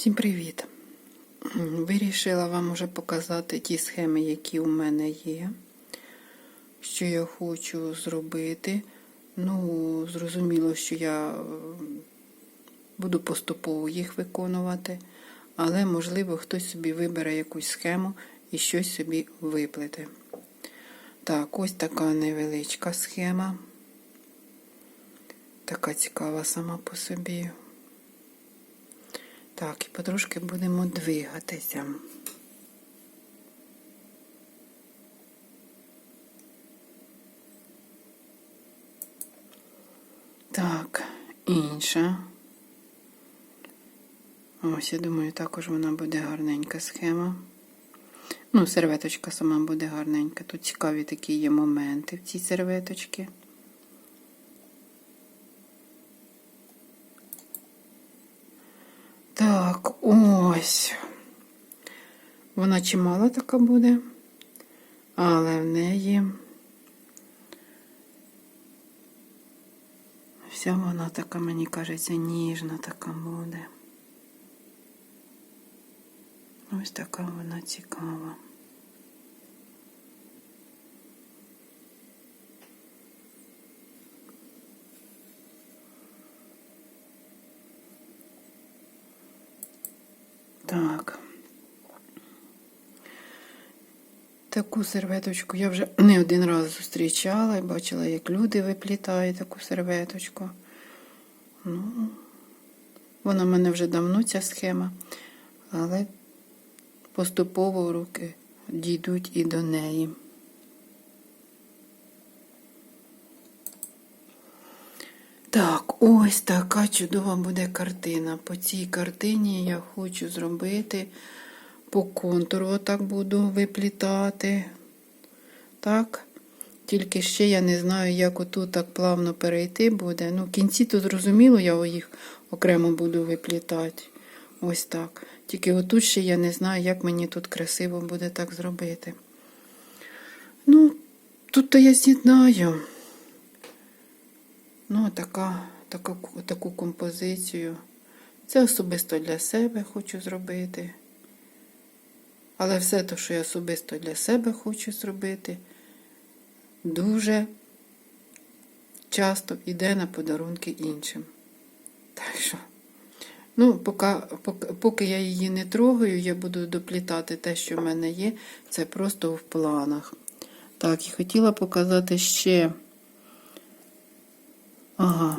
Всім привіт! Вирішила вам уже показати ті схеми, які у мене є, що я хочу зробити. Ну, зрозуміло, що я е, буду поступово їх виконувати, але, можливо, хтось собі вибере якусь схему і щось собі виплете. Так, ось така невеличка схема. Така цікава сама по собі. Так, і потрошки будемо двигатися. Так, інша. Ось, я думаю, також вона буде гарненька схема. Ну, серветочка сама буде гарненька. Тут цікаві такі є моменти в цій серветочці. Так, ось. Вона чимала така буде, але в неї вся вона така, мені кажеться, ніжна така буде. Ось така вона цікава. Так. Таку серветочку я вже не один раз зустрічала і бачила, як люди виплітають таку серветочку. Ну, вона в мене вже давно ця схема, але поступово руки дійдуть і до неї. Так, ось така чудова буде картина. По цій картині я хочу зробити по контуру, отак буду виплітати. Так. Тільки ще я не знаю, як отут так плавно перейти буде. Ну, кінці то зрозуміло, я їх окремо буду виплітати. Ось так. Тільки отут ще я не знаю, як мені тут красиво буде так зробити. Ну, тут то я з'єднаю. Ну, така, така, таку композицію. Це особисто для себе хочу зробити. Але все те, що я особисто для себе хочу зробити, дуже часто йде на подарунки іншим. Так що, ну, поки, поки, я її не трогаю, я буду доплітати те, що в мене є. Це просто в планах. Так, і хотіла показати ще. Ага,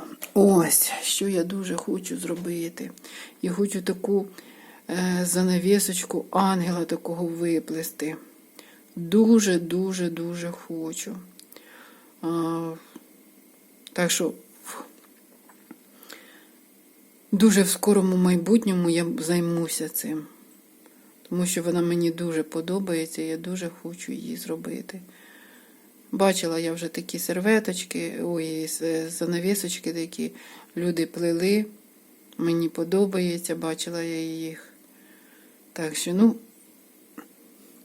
що я дуже хочу зробити. Я хочу таку е, занавісочку ангела такого виплести. Дуже-дуже дуже хочу. А, так що в- дуже в скорому майбутньому я займуся цим. Тому що вона мені дуже подобається, я дуже хочу її зробити. Бачила я вже такі серветочки, ой, занавісочки такі люди плели. Мені подобається, бачила я їх. Так що, ну,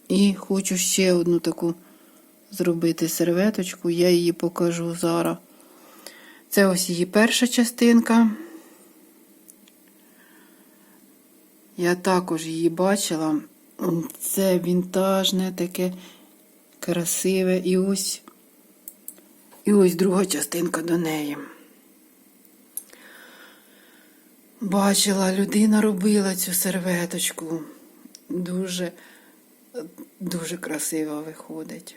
і хочу ще одну таку зробити серветочку. Я її покажу зараз. Це ось її перша частинка. Я також її бачила. Це вінтажне таке красиве. І ось, і ось друга частинка до неї. Бачила, людина робила цю серветочку. Дуже, дуже красиво виходить.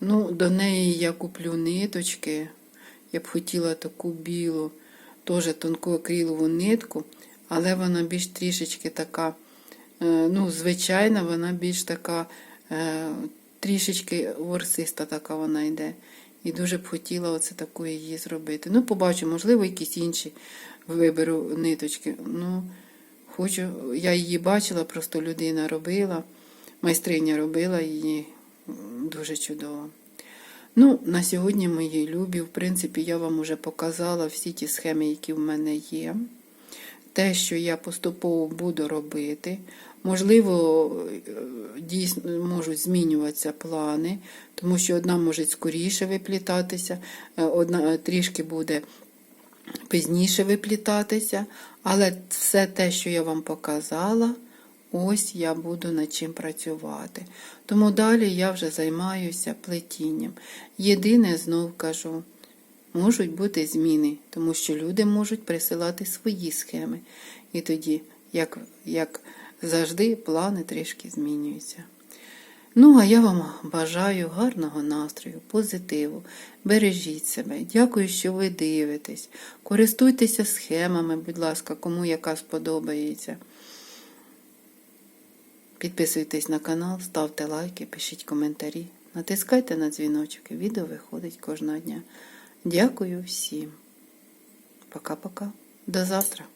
Ну, до неї я куплю ниточки. Я б хотіла таку білу, теж тонку акрилову нитку, але вона більш трішечки така, е, ну, звичайна, вона більш така, е, трішечки ворсиста така вона йде. І дуже б хотіла оце таку її зробити. Ну, побачу, можливо, якісь інші виберу ниточки. Ну, хочу, я її бачила, просто людина робила, майстриня робила її дуже чудово. Ну, на сьогодні, мої любі, в принципі, я вам вже показала всі ті схеми, які в мене є. Те, що я поступово буду робити. Можливо, е, дійсно можуть змінюватися плани, тому що одна може скоріше виплітатися, е, одна е, трішки буде пізніше виплітатися, Але все те, що я вам показала, ось я буду над чим працювати. Тому далі я вже займаюся плетінням. Єдине, знов кажу, можуть бути зміни, тому що люди можуть присилати свої схеми. І тоді, як, як завжди, плани трішки змінюються. Ну, а я вам бажаю гарного настрою, позитиву. Бережіть себе. Дякую, що ви дивитесь. Користуйтеся схемами, будь ласка, кому яка сподобається. Підписуйтесь на канал, ставте лайки, пишіть коментарі, натискайте на дзвіночок. Відео виходить кожного дня. Дякую всім. Пока-пока. До завтра.